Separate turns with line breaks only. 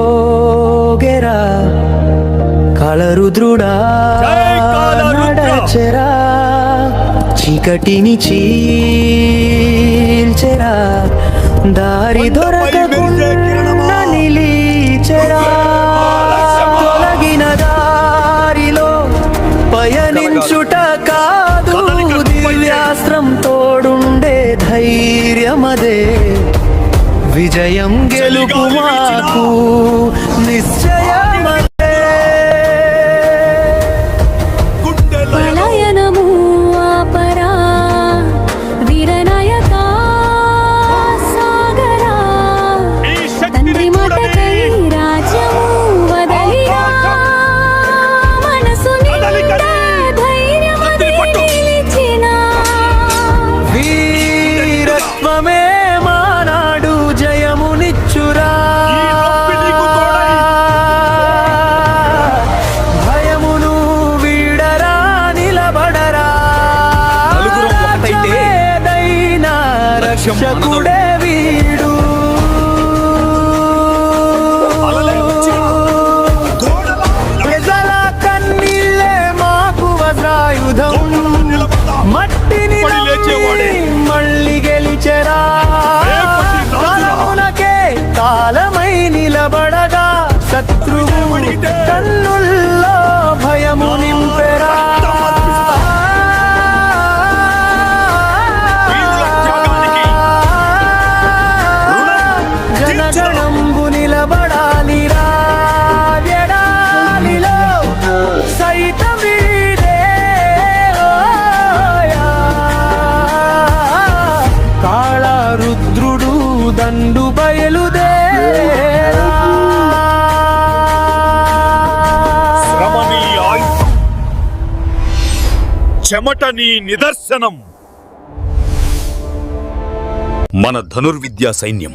రణవేరిమ్రోగెరా కళరుద్రుడా
చెరా చీకటిని చీల్చెరా దారి దొరకకుండా తొలగిన దారిలో పయనించుట కాదు దివ్యాస్త్రం తోడుండే ధైర్యమదే. విజయం గెలుపు మాకు.
లక్ష్యం
రక్షకుడే వీడు. ప్రజల కన్నీళ్ళే మాకు వజ్రాయుధం. మట్టిని మళ్ళీ గెలిచెరా. కాలమై నిలబడగా శత్రువు దండు బయలుదేరా
చెమట నీ నిదర్శనం. మన ధనుర్విద్యా సైన్యం.